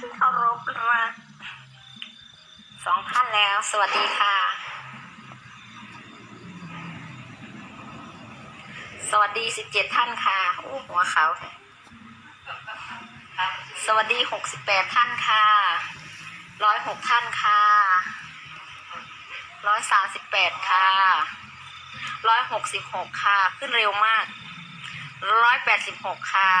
ที่เคารพรักสองท่านแล้ว สวัสดีค่ะ สวัสดีสิบเจ็ดท่านค่ะอู้หัวเขาวสวัสดีหกสิบแปดท่านค่ะร้อยหกท่านค่ะร้อยสามสิบแปดค่ะร้อยหกสิบหกค่ะ ขึ้นเร็วมากร้อยแปดสิบหกค่ะ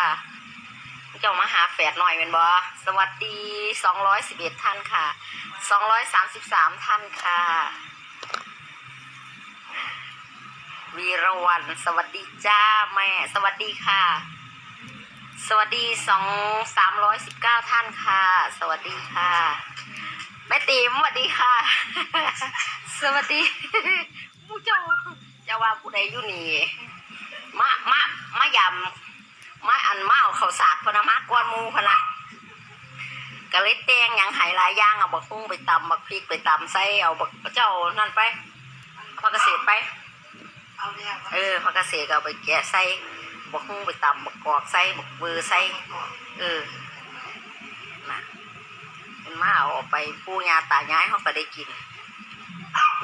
เจ้ามาหาแฝดหน่อยเป็นบอสวัสดีสองร้อยสิบเอ็ดท่านค่ะสองร้อยสามสิบสามท่านค่ะ วีรวันสวัสดีจ้าแม่ สวัสดีค่ะ สวัสดีสองสามร้อยสิบเก้าท่านค่ะ สวัสดีค่ะแม่ติ๋มสวัสดีค่ะ สวัสดีผู้เจ้าจะว่าผู้ใดอยู่นี่มามามายำมาอันมา เขาสากพนะมากวนมูพนะกะเลยแตงยังไหหลายอย่างเอาบักฮุ้งไปตำบักพริกไปตำใส่เอาบักเจ้านั่นไปผักเกษตรไปเอออผักเกษตรก็เอาไปแกะใส่บักฮุ้งไปตำบักกอกใส่บักเบอร์ใส่เออน่ะเป็นมาเอาออกไปปูยาตายายเขาก็ได้กิน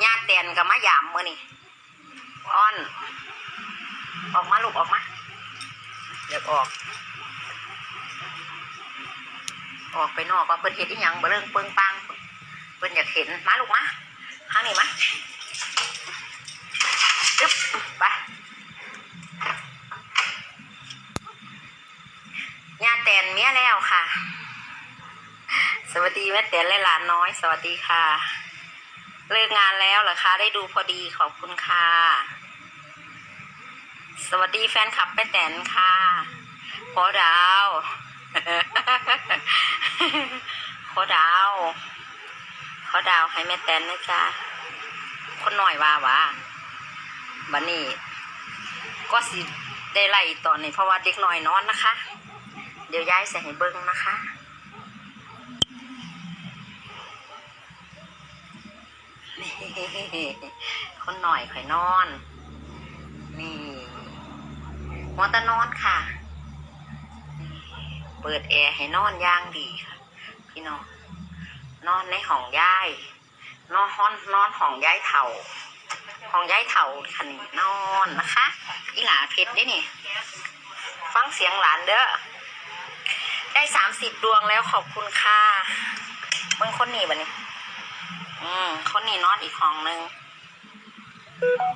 ญาติแตนกับมะยามมื้อนี่อ้อน ออกมาลูกออกมาเดี๋ยวออก ออกไปนอกว่าเพิ่นเห็นอีหยังบ่เรื่องเปิงปังเพิ่นอยากเห็นมาลูกมาข้างนี้มาอึ๊บไปญาแตนเมียแล้วค่ะ สวัสดีแม่แตนและหลานน้อย สวัสดีค่ะ เลิกงานแล้วเหรอคะ ได้ดูพอดีขอบคุณค่ะ สวัสดีแฟนคลับแม่แตนค่ะขอดาว ขอดาวขอดาวให้แม่แตนนะจ๊ะคนหน่อยว่าวะบันนี้ ก็สิได้ไล่ตอนนี้เพราะว่าเด็กหน่อยนอนนะคะ เดี๋ยวย้ายใส่ให้เบิ้งนะคะคนหน่อยข่อยนอน นี่หัวตะนอนค่ะ เปิดแอร์ให้นอนย่างดีค่ะ พี่น้องนอนในห้องย้ายนอนห้อนนอนห้องย้ายเถ่าห้องย้ายเถ่าคันนี้นอนนะคะอีหลาเพชรได้นี่ ฟังเสียงหลานเด้อได้สามสิบดวงแล้วขอบคุณค่ะเบิ่งคนหนีบันี้ อืมคนนี้นอนอีกห้องหนึ่ง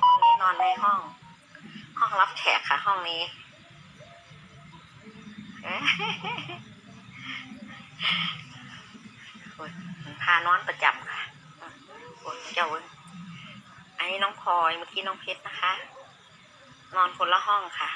คนนี้นอนในห้อง ห้องรับแขกค่ะ ห้องนี้ พานอนประจำค่ะโอ้เจ้าเอ้ยอันนี้น้องพลอยเมื่อกี้น้องเพชรนะคะ นอนคนละห้องค่ะ